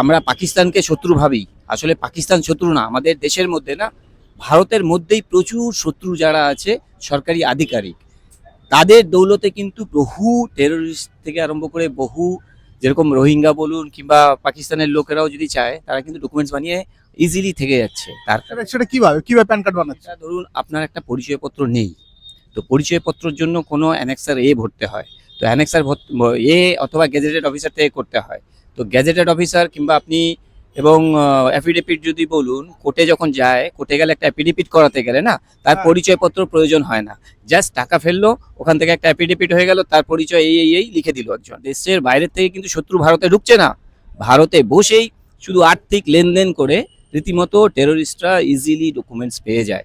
আমরা পাকিস্তানকে শত্রু ভাবি। আসলে পাকিস্তান শত্রু না আমাদের দেশের মধ্যে না ভারতের মধ্যেই প্রচুর শত্রু যারা আছে সরকারি আধিকারিক। তাদের দৌলতে কিন্তু বহু টেরোরিস্ট থেকে আরম্ভ করে বহু যেরকম রোহিঙ্গা বলুন কিংবা পাকিস্তানের লোকেরাও যদি চায় তারা কিন্তু ডকুমেন্টস বানিয়ে ইজিলি থেকে যাচ্ছে। তার সেটা কীভাবে কীভাবে প্যান কার্ড বানাচ্ছে? ধরুন আপনার একটা পরিচয়পত্র নেই। তো পরিচয়পত্রের জন্য কোনো অ্যানেক্সার এ ভরতে হয়। তো অ্যানেক্সার এ অথবা গেজেটেড অফিসার থেকে করতে হয়। তো গেজেটেড অফিসার কিংবা আপনি এবং অ্যাফিডেভিট যদি বলুন কোর্টে যখন যায় কোর্টে গেলে একটা অ্যাফিডেভিট করাতে গেলে না তার হ্যাঁ। পরিচয়পত্র প্রয়োজন হয় না। জাস্ট টাকা ফেলল ওখান থেকে একটা অ্যাফিডেভিট হয়ে গেল তার পরিচয় এই এই এই লিখে দিল একজন দেশের বাইরের থেকে কিন্তু শত্রু ভারতে ঢুকছে না। ভারতে বসেই শুধু আর্থিক লেনদেন করে রীতিমতো টেরোরিস্টরা ইজিলি ডকুমেন্টস পেয়ে যায়।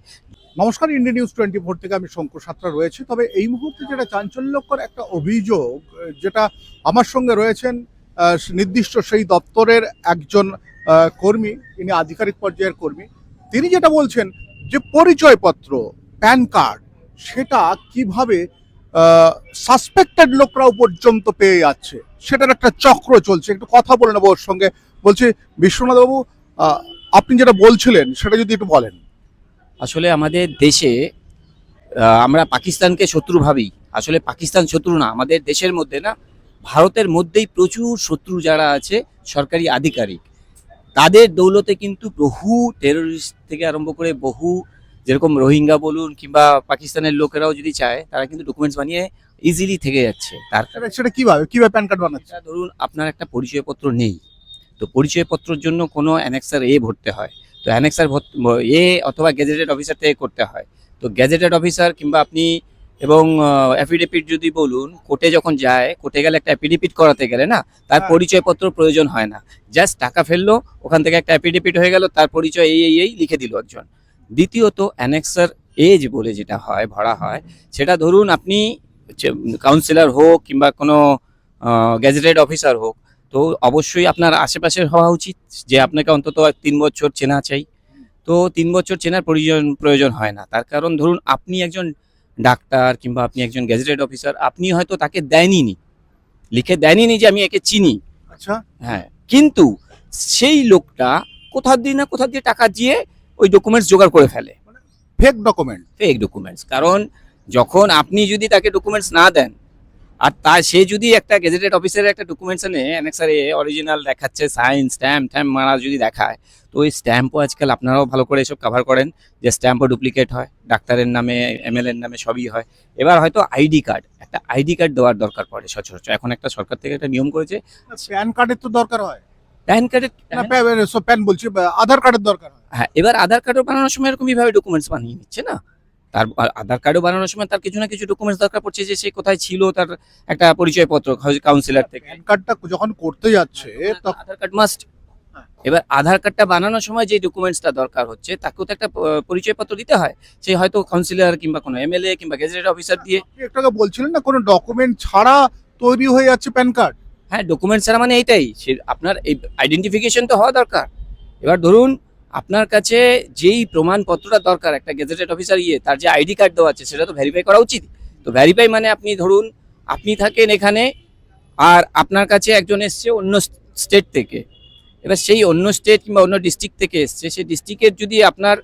নমস্কার ইন্ডিয়া নিউজ টোয়েন্টি ফোর থেকে আমি শঙ্কর সাত্রা রয়েছি। তবে এই মুহূর্তে যেটা চাঞ্চল্যকর একটা অভিযোগ যেটা আমার সঙ্গে রয়েছেন নির্দিষ্ট সেই দপ্তরের একজন কর্মী ইনি আধিকারিক পর্যায়ের কর্মী, তিনি যেটা বলছেন যে পরিচয়পত্র, প্যান কার্ড, সেটা কীভাবে সাসপেক্টেড লোকরাও পর্যন্ত পেয়ে যাচ্ছে, সেটার একটা চক্র চলছে। একটু কথা বলে নেব ওর সঙ্গে। বলছি বিশ্বনাথ বাবু আপনি যেটা বলছিলেন, সেটা যদি একটু বলেন। আসলে আমাদের দেশে আমরা পাকিস্তানকে শত্রু ভাবি। আসলে পাকিস্তান শত্রু না, আমাদের দেশের মধ্যে না ভারতের মধ্যেই প্রচুর শত্রু যারা আছে সরকারি আধিকারিক তাদের দৌলতে কিন্তু বহু টেরোরিস্ট থেকে আরম্ভ করে বহু যেরকম রোহিঙ্গা বলুন কিংবা পাকিস্তানের লোকেরাও যদি চায় তারা কিন্তু ডকুমেন্টস বানিয়ে ইজিলি থেকে যাচ্ছে। তার সেটা কীভাবে কীভাবে প্যান কার্ড বানাচ্ছে? ধরুন আপনার একটা পরিচয়পত্র নেই তো পরিচয়পত্রের জন্য কোনো অ্যানেক্সার এ ভরতে হয় তো অ্যানেক্সার এ অথবা গেজেটেড অফিসার থেকে করতে হয় তো গেজেটেড অফিসার কিংবা আপনি এবং অ্যাফিডেভিট যদি বলুন কোর্টে যখন যায় কোর্টে গেলে একটা অ্যাফিডেভিট করাতে গেলে না তার হ্যাঁ। পরিচয়পত্র প্রয়োজন হয় না। জাস্ট টাকা ফেলল ওখান থেকে একটা অ্যাফিডেভিট হয়ে গেল তার পরিচয় এই এই এই লিখে দিল একজন দ্বিতীয়ত অ্যানেক্সার এজ বলে যেটা হয় ভরা হয় সেটা ধরুন আপনি কাউন্সিলর হোক কিংবা কোনো গ্যাজেটেড অফিসার হোক তো অবশ্যই আপনার আশেপাশের হওয়া উচিত যে আপনাকে অন্তত তিন বছর চেনা চাই। তো তিন বছর চেনার প্রয়োজন প্রয়োজন হয় না। তার কারণ ধরুন আপনি একজন ডাক্তার কিংবা আপনি একজন গ্যাজেটেড অফিসার আপনি হয়তো তাকে দেনই নি লিখে দেনই নি যে আমি একে চিনি। আচ্ছা। হ্যাঁ কিন্তু সেই লোকটা কোথা দিয়ে না কোথা দিয়ে টাকা দিয়ে ওই ডকুমেন্টস জোগাড় করে ফেলে। ফেক ডকুমেন্ট ফেক ডকুমেন্টস কারণ যখন আপনি যদি তাকে ডকুমেন্টস না দেন আর তা সে যদি একটা গেজেটেড অফিসারের একটা ডকুমেন্টস এনে অ্যানেক্সারে অরিজিনাল দেখাচ্ছে সাইন স্ট্যাম্প ট্যাম্প মারা যদি দেখায় তো ওই স্ট্যাম্পও আজকাল আপনারাও ভালো করে এসব কভার করেন যে স্ট্যাম্পও ডুপ্লিকেট হয় ডাক্তারের নামে এমএলএ এর নামে সবই হয়। এবার হয়তো আইডি কার্ড একটা আইডি কার্ড দেওয়ার দরকার পড়ে সচরাচর। এখন একটা সরকার থেকে একটা নিয়ম করেছে। প্যান কার্ডের তো দরকার হয়। প্যান কার্ডের প্যান বলছি আধার কার্ডের দরকার হ্যাঁ। এবার আধার কার্ডও বানানোর সময় এরকম ভাবে ডকুমেন্টস বানিয়ে নিচ্ছে না? তার আধার কার্ডও বানানোর সময় তার কিছু না কিছু ডকুমেন্টস দরকার পড়ছে যে সে কোথায় ছিল তার একটা পরিচয়পত্র কাউন্সিলর থেকে। প্যান কার্ডটা যখন করতে যাচ্ছে আধার কার্ড মাস্ট হ্যাঁ। এবার আধার কার্ডটা বানানোর সময় যে ডকুমেন্টসটা দরকার হচ্ছে তাকেও তো একটা পরিচয়পত্র দিতে হয়। সে হয়তো কাউন্সিলর কিংবা কোনো এমএলএ কিংবা গেজেটেড অফিসার দিয়ে একটু বলছিলেন না কোনো ডকুমেন্ট ছাড়া তৈরি হয়ে যাচ্ছে প্যান কার্ড হ্যাঁ ডকুমেন্টস ছাড়া মানে এইটাই সে আপনার এই আইডেন্টিফিকেশন তো হওয়া দরকার। এবার ধরুন আপনার কাছে যেই প্রমাণপত্রটা দরকার একটা গেজেটেড অফিসার ইয়ে তার যে আইডি কার্ড দেওয়া আছে সেটা তো ভেরিফাই করা উচিত। তো ভেরিফাই মানে আপনি ধরুন আপনি থাকেন এখানে আর আপনার কাছে একজন এসছে অন্য স্টেট থেকে। এবার সেই অন্য স্টেট কিংবা অন্য ডিস্ট্রিক্ট থেকে এসছে সেই ডিস্ট্রিক্টের যদি আপনার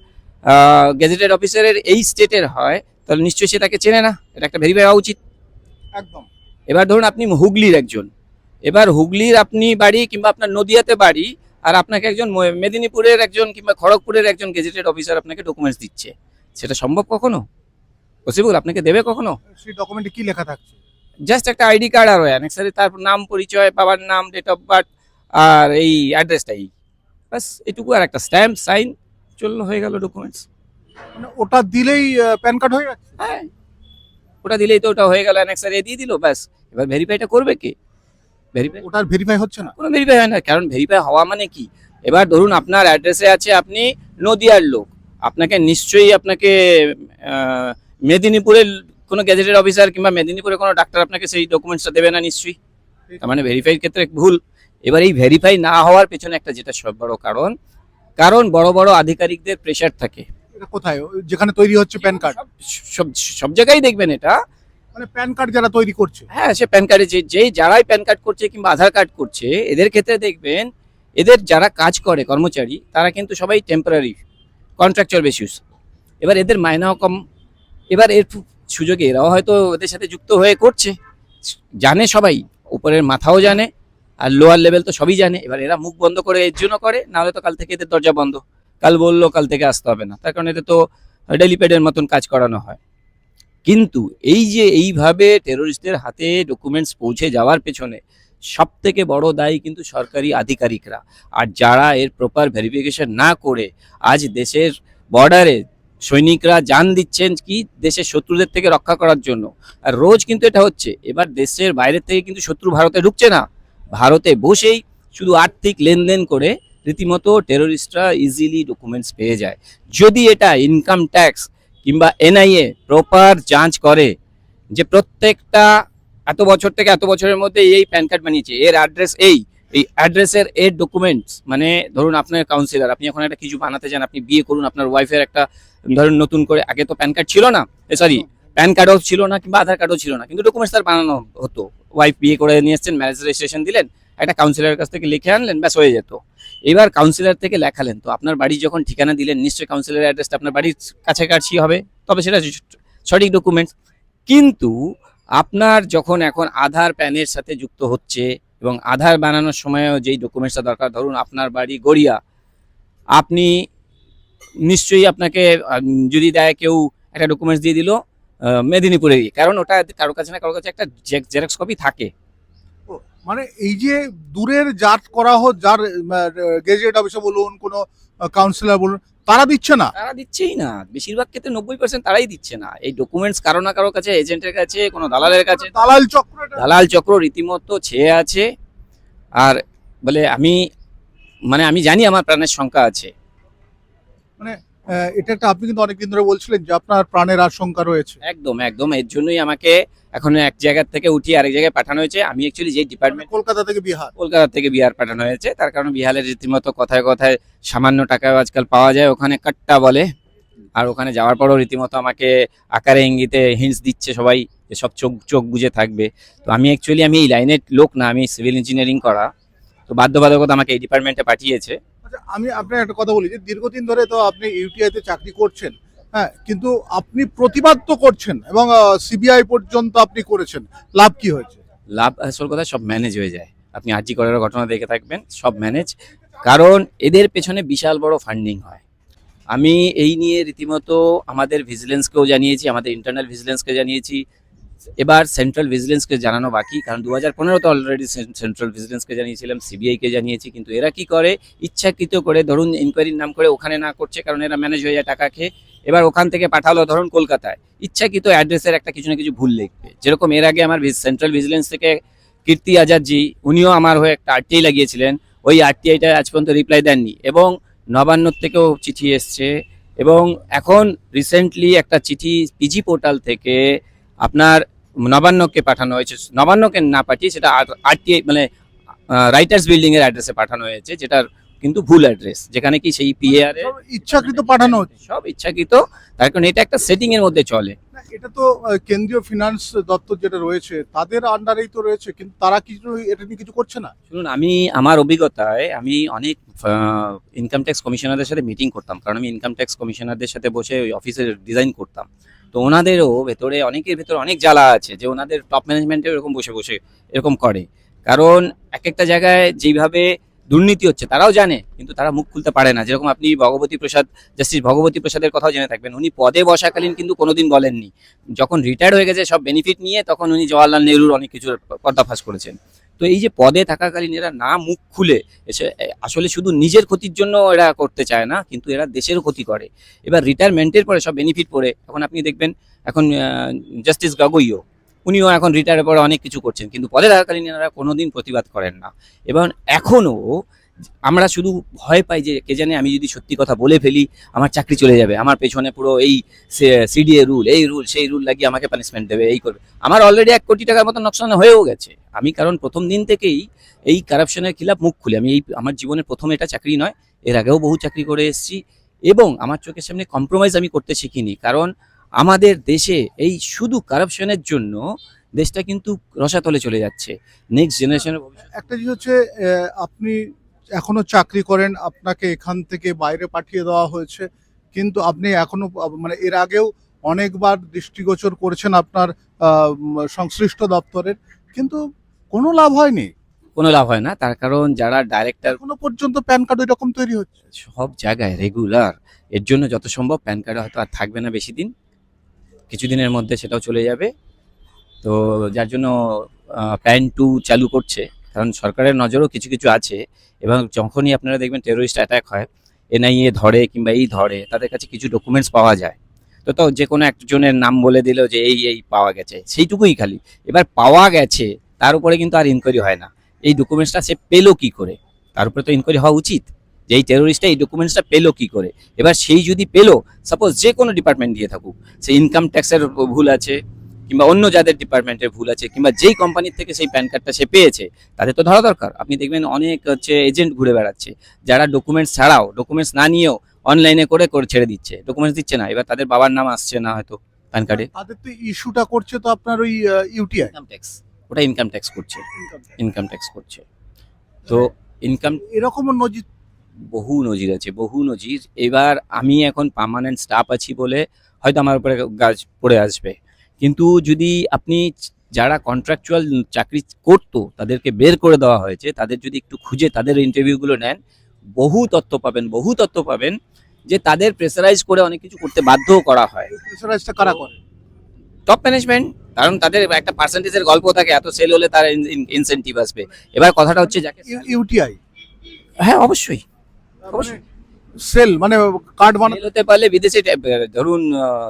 গেজেটেড অফিসারের এই স্টেটের হয় তাহলে নিশ্চয়ই সে তাকে চেনে না। এটা একটা ভেরিফাই হওয়া উচিত। একদম। এবার ধরুন আপনি হুগলির একজন। এবার হুগলির আপনি বাড়ি কিংবা আপনার নদিয়াতে বাড়ি আর আপনাকে একজন মেদিনীপুরের একজন কিংবা খড়গপুরের একজন গেজেটেড অফিসার আপনাকে ডকুমেন্টস দিচ্ছে। সেটা সম্ভব কখনো? পসিবল আপনাকে দেবে কখনো? সেই ডকুমেন্টে কি লেখা থাকছে? জাস্ট একটা আইডি কার্ড আর অ্যানেক্সারে তার নাম পরিচয় বাবার নাম ডেট অফ বার্থ আর এই অ্যাড্রেসটাই বাস এটুকু আর একটা স্ট্যাম্প সাইন চলল হয়ে গেল ডকুমেন্টস মানে ওটা দিলেই প্যান কার্ড হয়ে যাচ্ছে হ্যাঁ। ওটা দিলেই তো ওটা হয়ে গেল অ্যানেক্সারে দিয়ে দিল ব্যাস। এবার ভেরিফাইটা করবে কে? ভেরিফাই ওটার ভেরিফাই হচ্ছে না। কোনো ভেরিফাই হয় না কারণ ভেরিফাই হওয়া মানে কি? এবার ধরুন আপনার অ্যাড্রেসে আছে আপনি নদিয়ার লোক। আপনাকে নিশ্চয়ই আপনাকে মেদিনীপুরের কোনো গ্যাজেটেড অফিসার কিংবা মেদিনীপুরের কোনো ডাক্তার আপনাকে সেই ডকুমেন্টসটা দেবে না নিশ্চয়ই। তার মানে ভেরিফাইয়ের ক্ষেত্রে ভুল। এবার এই ভেরিফাই না হওয়ার পেছনে একটা যেটা সব বড় কারণ কারণ বড় বড় আধিকারিকদের প্রেশার থাকে। এটা কোথায়? যেখানে তৈরি হচ্ছে প্যান কার্ড সব সব জায়গায় দেখবেন এটা। মানে প্যান কার্ড যারা তৈরি করছে। হ্যাঁ সে প্যান কার্ডে যেই যারাই প্যান কার্ড করছে কিংবা আধার কার্ড করছে, এদের ক্ষেত্রে দেখবেন এদের যারা কাজ করে কর্মচারী, তারা কিন্তু সবাই টেম্পোরারি কন্ট্রাকচুয়াল বেসিস এবার এদের মায়নাও কম। এবার এর সুযোগে এরাও হয়তো ওদের সাথে যুক্ত হয়ে করছে। জানে সবাই, উপরের মাথাও জানে, আর লোয়ার লেভেল তো সবই জানে। এবার এরা মুখ বন্ধ করে এর জন্য করে, নাহলে তো কাল থেকে এদের দরজা বন্ধ। কাল বলল, কাল থেকে আসতে হবে না। তার কারণ এতে তো ডেলিপেডের মতন কাজ করানো হয়। কিন্তু এই যে এইভাবে টেরোরিস্টদের হাতে ডকুমেন্টস পৌঁছে যাওয়ার পেছনে সব থেকে বড় দায়ী কিন্তু সরকারি আধিকারিকরা। আর যারা এর প্রপার ভেরিফিকেশন না করে আজ দেশের বর্ডারে সৈনিকরা জান দিচ্ছেন কি দেশের শত্রুদের থেকে রক্ষা করার জন্য। আর রোজ কিন্তু এটা হচ্ছে। এবার দেশের বাইরে থেকে কিন্তু শত্রু ভারতে ঢুকছে না। ভারতে বসেই শুধু আর্থিক লেনদেন করে রীতিমতো টেরোরিস্টরা ইজিলি ডকুমেন্টস পেয়ে যায়। যদি এটা ইনকাম ট্যাক্স কিংবা এনআইএ প্রপার যাঞ্চ করে যে প্রত্যেকটা এত বছর থেকে এত বছরের মধ্যে এই প্যান কার্ড বানিয়েছে, এর অ্যাড্রেস এই এই অ্যাড্রেসের এর ডকুমেন্টস মানে ধরুন আপনার কাউন্সিলর আপনি এখন একটা কিছু বানাতে চান, আপনি বিয়ে করুন, আপনার ওয়াইফের একটা, ধরুন নতুন করে, আগে তো প্যান কার্ড ছিল না সরি প্যান কার্ডও ছিল না কিংবা আধার কার্ডও ছিল না, কিন্তু ডকুমেন্টস তার বানানো হতো। ওয়াইফ বিয়ে করে নিয়ে এসছেন ম্যারেজ রেজিস্ট্রেশন দিলেন, একটা কাউন্সিলরের কাছ থেকে লিখে আনলেন, ব্যাস হয়ে যেত। এবার কাউন্সিলর থেকে লেখালেন। তো আপনার বাড়ি যখন ঠিকানা দিলেন নিশ্চয়ই কাউন্সিলরের অ্যাড্রেসটা আপনার বাড়ির কাছাকাছি হবে। তবে সেটা সঠিক ডকুমেন্টস কিন্তু আপনার যখন এখন আধার প্যানের সাথে যুক্ত হচ্ছে এবং আধার বানানোর সময়ও যেই ডকুমেন্টসটা দরকার ধরুন আপনার বাড়ি গড়িয়া আপনি নিশ্চয়ই আপনাকে যদি দেয় কেউ একটা ডকুমেন্টস দিয়ে দিল আহ, মেদিনীপুরে গিয়ে। কারণ ওটা কারও কাছে না কারও কাছে একটা জেরক্স কপি থাকে। মানে এই যে দূরের যার করা হোক যার গেজেট অফিসে বলুন কোনো কাউন্সিলর বলুন তারা দিচ্ছে না। তারা দিচ্ছেই না। বেশিরভাগ ক্ষেত্রে নব্বই পার্সেন্ট তারাই দিচ্ছে না। এই ডকুমেন্টস কারও না কারও কাছে এজেন্টের কাছে কোনো দালালের কাছে দালাল চক্র দালাল চক্র রীতিমতো ছেয়ে আছে। আর বলে আমি মানে আমি জানি আমার প্রাণের সংখ্যা আছে। মানে এটা একটা আপনি কিন্তু অনেকদিন ধরে বলছিলেন যে আপনার প্রাণের আশঙ্কা রয়েছে। একদম একদম। এর জন্যই আমাকে এখন এক জায়গা থেকে উঠিয়ে আরেক জায়গায় পাঠানো হয়েছে। আমি অ্যাকচুয়ালি যে ডিপার্টমেন্ট কলকাতা থেকে বিহার। কলকাতা থেকে বিহার পাঠানো হয়েছে। তার কারণ বিহারের রীতিমতো কথায় কথায় সামান্য টাকাও আজকাল পাওয়া যায়। ওখানে কাট্টা বলে। আর ওখানে যাওয়ার পরও রীতিমতো আমাকে আকারে ইঙ্গিতে হিন্টস দিচ্ছে সবাই যে সব চোখ চোখ বুঝে থাকবে। তো আমি অ্যাকচুয়ালি আমি এই লাইনের লোক না আমি সিভিল ইঞ্জিনিয়ারিং করা। তো বাধ্যবাধকতা আমাকে এই ডিপার্টমেন্টে পাঠিয়েছে। আচ্ছা আমি আপনার একটা কথা বলি যে দীর্ঘদিন ধরে তো আপনি ইউটিআইতে চাকরি করছেন। হ্যাঁ কিন্তু আপনি প্রতিবাদ তো করছেন এবং সিবিআই পর্যন্ত আপনি করেছেন। লাভ কি হয়েছে? লাভ আসল কথা সব ম্যানেজ হয়ে যায়। আপনি আর্জি করার ঘটনা দেখে থাকবেন, সব ম্যানেজ কারণ এদের পেছনে বিশাল বড় ফান্ডিং হয়। আমি এই নিয়ে রীতিমতো আমাদের ভিজিলেন্সকেও জানিয়েছি, আমাদের ইন্টারনাল ভিজিলেন্সকে জানিয়েছি। এবার সেন্ট্রাল ভিজিলেন্সকে জানানো বাকি, কারণ দু হাজার পনেরোতে অলরেডি সেন্ট্রাল ভিজিলেন্সকে জানিয়েছিলাম সিবিআইকে জানিয়েছি, কিন্তু এরা কি করে? ইচ্ছাকৃত করে ধরুন ইনকোয়ারির নাম করে ওখানে না করছে, কারণ এরা ম্যানেজ হয়ে যায় টাকা খেয়ে। এবার ওখান থেকে পাঠালো ধরুন কলকাতায়। ইচ্ছাকৃত অ্যাড্রেসের একটা কিছু না কিছু ভুল লিখবে। যেরকম এর আগে আমার সেন্ট্রাল ভিজিলেন্স থেকে কীর্তি আজাদজি, উনিও আমার হয়ে একটা আরটিআই লাগিয়েছিলেন। ওই আরটিআইটা আজ পর্যন্ত রিপ্লাই দেননি। এবং নবান্নর থেকেও চিঠি এসছে। এবং এখন রিসেন্টলি একটা চিঠি পিজি পোর্টাল থেকে আপনার নবান্নকে পাঠানো হয়েছে। নবান্নকে না পাঠিয়ে সেটা আরটিআই মানে রাইটার্স বিল্ডিং এর অ্যাড্রেসে পাঠানো হয়েছে যেটার কিন্তু ভুল অ্যাড্রেস যেখানে কি সেই পিএআর এর ইচ্ছাকৃত পাঠানো হচ্ছে। সব ইচ্ছাকৃত তার কারণ এটা একটা সেটিং এর মধ্যে চলে। এটা তো কেন্দ্রীয় ফিনান্স দপ্তর যেটা রয়েছে তাদের আন্ডারেই তো রয়েছে কিন্তু তারা কিছু এটা নিয়ে কিছু করছে না? শুনুন আমি আমার অভিজ্ঞতায় আমি অনেক ইনকাম ট্যাক্স কমিশনারদের সাথে মিটিং করতাম কারণ আমি ইনকাম ট্যাক্স কমিশনারদের সাথে বসে ওই অফিসে ডিজাইন করতাম। তো ওনাদেরও ভেতরে, অনেকের ভেতরে অনেক জ্বালা আছে যে ওনাদের টপ ম্যানেজমেন্টে এরকম বসে বসে এরকম করে। কারণ এক একটা জায়গায় যেইভাবে দুর্নীতি হচ্ছে, তারাও জানে, কিন্তু তারা মুখ খুলতে পারে না। যেরকম আপনি ভগবতী প্রসাদ, জাস্টিস ভগবতী প্রসাদের কথাও জেনে থাকবেন, উনি পদে বসাকালীন কিন্তু কোনোদিন বলেননি। যখন রিটায়ার্ড হয়ে গেছে সব বেনিফিট নিয়ে, তখন উনি জওয়াহরলাল নেহরুর অনেক কিছু পর্দাফাশ করেছেন। তো এই যে পদে থাকাকালীন এরা না মুখ খুলে আসলে শুধু নিজের ক্ষতির জন্য এরা করতে চায় না, কিন্তু এরা দেশের ক্ষতি করে। এবার রিটায়ারমেন্টের পরে সব বেনিফিট পরে এখন আপনি দেখবেন, এখন জাস্টিস গগৈও, উনিও এখন রিটায়ারের পরে অনেক কিছু করছেন, কিন্তু পদে থাকাকালীন এনারা কোনোদিন প্রতিবাদ করেন না। এবং এখনও আমরা শুধু ভয় পাই যে কে জানে আমি যদি সত্যি কথা বলে ফেলি, আমার চাকরি চলে যাবে, আমার পেছনে পুরো এই সিডিএ রুল এই রুল সেই রুল লাগিয়ে আমাকে পানিশমেন্ট দেবে, এই করবে। আমার অলরেডি এক কোটি টাকার মতো নকশান হয়েও গেছে। আমি কারণ প্রথম দিন থেকেই এই কারাপশনের খিলাফ মুখ খুলে। আমি এই, আমার জীবনের প্রথম এটা চাকরি নয়, এর আগেও বহু চাকরি করে এসেছি এবং আমার চোখের সামনে কম্প্রোমাইজ আমি করতে শিখিনি। কারণ আমাদের দেশে এই শুধু কারাপশনের জন্য দেশটা কিন্তু রসাতলে চলে যাচ্ছে। নেক্সট জেনারেশনের একটা জিনিস হচ্ছে আপনি এখনও চাকরি করেন আপনাকে এখান থেকে বাইরে পাঠিয়ে দেওয়া হয়েছে। কিন্তু আপনি এখনও মানে এর আগেও অনেকবার দৃষ্টিগোচর করেছেন আপনার সংশ্লিষ্ট দপ্তরের। কিন্তু কোনো লাভ হয়নি। কোনো লাভ হয় না তার কারণ যারা ডাইরেক্টর কোনো পর্যন্ত প্যান কার্ড ওই রকম তৈরি হচ্ছে। সব জায়গায় রেগুলার এর জন্য যত সম্ভব প্যান কার্ড হয়তো আর থাকবে না বেশি দিন। কিছুদিনের মধ্যে সেটাও চলে যাবে। তো যার জন্য প্যান টু চালু করছে। কারণ সরকারের নজরও কিছু কিছু আছে এবং যখনই আপনারা দেখবেন টেরোরিস্ট অ্যাটাক হয় এনআইএ ধরে কিংবা এই ধরে, তাদের কাছে কিছু ডকুমেন্টস পাওয়া যায়। তো তো যে কোনো একজনের নাম বলে দিল যে এই এই পাওয়া গেছে, সেইটুকুই খালি। এবার পাওয়া গেছে, তার উপরে কিন্তু আর ইনকোয়ারি হয় না। এই ডকুমেন্টসটা সে পেল কি করে? তার উপরে তো ইনকোয়ারি হওয়া উচিত যে এই টেরোরিস্টটা এই ডকুমেন্টসটা পেল কি করে? এবার সেই যদি পেল সাপোজ যে কোনো ডিপার্টমেন্ট দিয়ে থাকুক, সে ইনকাম ট্যাক্সের ভুল আছে কিংবা অন্য যাদের ডিপার্টমেন্টের ভুল আছে কিংবা যেই কোম্পানির থেকে সেই প্যান কার্ডটা সে পেয়েছে তাদের তো ধরা দরকার। আপনি দেখবেন অনেক হচ্ছে এজেন্ট ঘুরে বেড়াচ্ছে যারা ডকুমেন্টস ছাড়াও ডকুমেন্টস না নিয়েও অনলাইনে করে করে ছেড়ে দিচ্ছে ডকুমেন্টস দিচ্ছে না। এবার তাদের বাবার নাম আসছে না হয়তো প্যান কার্ডে তাদের তো ইস্যুটা করছে তো আপনার ওই ইউটিআই ইনকাম ট্যাক্স ওটা ইনকাম ট্যাক্স করছে। ইনকাম ট্যাক্স করছে। তো ইনকাম এরকমও নজির? বহু নজির আছে বহু নজির। এবার আমি এখন পার্মানেন্ট স্টাফ আছি বলে হয়তো আমার উপরে গাছ পড়ে আসবে। কিন্তু যদি আপনি যারা কন্ট্রাকচুয়াল চাকরি করতো তাদেরকে বের করে দেওয়া হয়েছে তাদের যদি একটু খুঁজে তাদের ইন্টারভিউগুলো নেন বহু তথ্য পাবেন বহু তথ্য পাবেন যে তাদের প্রেসারাইজ করে অনেক কিছু করতে বাধ্যও করা হয়। প্রেসারাইজটা কারা করে? টপ ম্যানেজমেন্ট কারণ তাদের একটা পার্সেন্টেজের গল্প থাকে এত সেল হলে তার ইনসেন্টিভ আসবে। এবার কথাটা হচ্ছে যাকে ইউটিআই? হ্যাঁ অবশ্যই। অবশ্যই। সেল মানে কার্ড বানাতে হতে পারলে বিদেশে ধরুন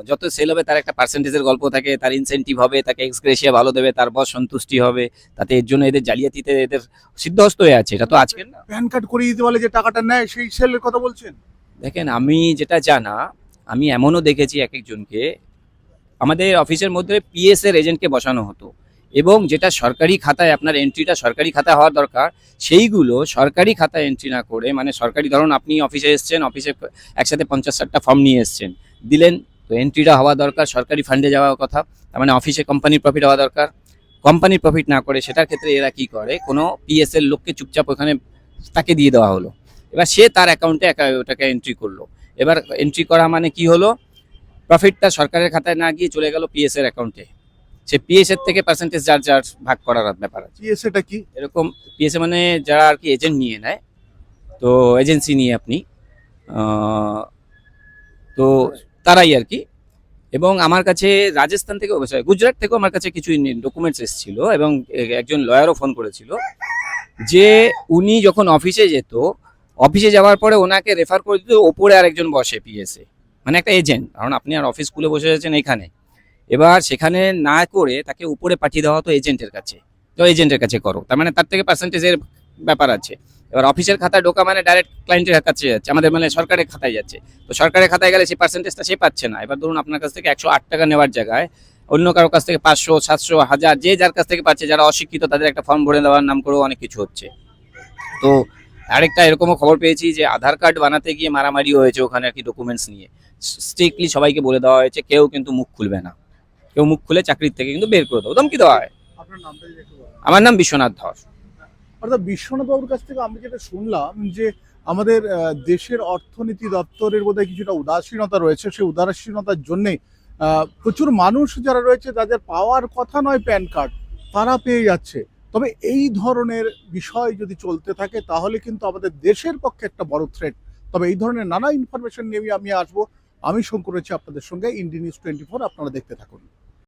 যত সেল হবে তার একটা পার্সেন্টেজের গল্প থাকে তার ইনসেন্টিভ হবে তাকে এক্সগ্রেশিয়া ভালো দেবে তার বস সন্তুষ্টি হবে তাতে এর জন্য এদের জালিয়াতিতে এদের সিদ্ধহস্ত হয়ে আছে। এটা তো আজকে না। প্যান কার্ড করিয়ে দিতে বলে যে টাকাটা নেয় সেই সেলের কথা বলছেন? দেখেন আমি যেটা জানা আমি এমনও দেখেছি এক একজনকে আমাদের অফিসের মধ্যে পিএস এর এজেন্টকে বসানো হতো। এবং যেটা সরকারি খাতায় আপনার এন্ট্রিটা সরকারি খাতা হওয়ার দরকার, সেইগুলো সরকারি খাতায় এন্ট্রি না করে মানে সরকারি ধরুন আপনি অফিসে এসছেন অফিসে একসাথে পঞ্চাশ ষাটটা ফর্ম নিয়ে এসেছেন, দিলেন, তো এন্ট্রিটা হওয়া দরকার, সরকারি ফান্ডে যাওয়ার কথা, তার মানে অফিসে কোম্পানির প্রফিট হওয়া দরকার। কোম্পানির প্রফিট না করে সেটার ক্ষেত্রে এরা কি করে, কোনো পিএস এর লোককে চুপচাপ ওখানে তাকে দিয়ে দেওয়া হলো। এবার সে তার অ্যাকাউন্টে ওটাকে এন্ট্রি করল। এবার এন্ট্রি করা মানে কি হলো? প্রফিটটা সরকারের খাতায় না গিয়ে চলে গেল পিএসএর অ্যাকাউন্টে সে পিএস এর থেকে পার্সেন্টেজ যার যার ভাগ করার ব্যাপার আছে। পিএস এটা কি? এরকম পিএসএ মানে যারা আর কি এজেন্ট নিয়ে নেয় তো এজেন্সি নিয়ে আপনি তো তারাই আর কি। এবং আমার কাছে রাজস্থান থেকে sorry, গুজরাট থেকেও আমার কাছে কিছু ডকুমেন্টস এসেছিল এবং একজন লয়ারও ফোন করেছিল যে উনি যখন অফিসে যেত অফিসে যাওয়ার পরে ওনাকে রেফার করে দিত ওপরে আরেকজন বসে পিএসএ মানে একটা এজেন্ট কারণ আপনি আর অফিস খুলে বসে আছেন এখানে। এবার সেখানে না করে তাকে উপরে পাঠিয়ে দেওয়া হতো এজেন্টের কাছে। তো এজেন্টের কাছে করো। তার মানে তার থেকে পার্সেন্টেজের ব্যাপার আছে। এবার অফিসের খাতায় ঢোকা মানে ডাইরেক্ট ক্লায়েন্টের কাছে যাচ্ছে। আমাদের মানে সরকারের খাতায় যাচ্ছে। তো সরকারের খাতায় গেলে সেই পার্সেন্টেজটা সে পাচ্ছে না। এবার ধরুন আপনার কাছ থেকে একশো আট টাকা নেওয়ার জায়গায় অন্য কারও কাছ থেকে পাঁচশো, সাতশো, হাজার, যে যার কাছ থেকে পাচ্ছে, যারা অশিক্ষিত, তাদের একটা ফর্ম ভরে দেওয়ার নাম করেও অনেক কিছু হচ্ছে। তো আরেকটা এরকমও খবর পেয়েছি যে আধার কার্ড বানাতে গিয়ে মারামারি হয়েছে ওখানে আর কি ডকুমেন্টস নিয়ে। স্ট্রিক্টলি সবাইকে বলে দেওয়া হয়েছে, কেউ কিন্তু মুখ খুলবে না। কেউ মুখ খুলে চাকরির থেকে কিন্তু বের করে দেবো। ধমকি দেওয়া হয়। আমার নাম বিশ্বনাথ ধর। অর্থাৎ বিশ্বনাথ বাবুর কাছ থেকে আমি যেটা শুনলাম যে আমাদের দেশের অর্থনীতি দপ্তরের বোধহয় কিছুটা উদাসীনতা রয়েছে। সেই উদাসীনতার জন্যে প্রচুর মানুষ যারা রয়েছে যাদের পাওয়ার কথা নয় প্যান কার্ড তারা পেয়ে যাচ্ছে। তবে এই ধরনের বিষয় যদি চলতে থাকে তাহলে কিন্তু আমাদের দেশের পক্ষে একটা বড় থ্রেট তবে এই ধরনের নানা ইনফরমেশন নিয়ে আমি আসব। আমি শঙ্কর রয়েছি আপনাদের সঙ্গে। ইন্ডি নিউজ টোয়েন্টি ফোর আপনারা দেখতে থাকুন।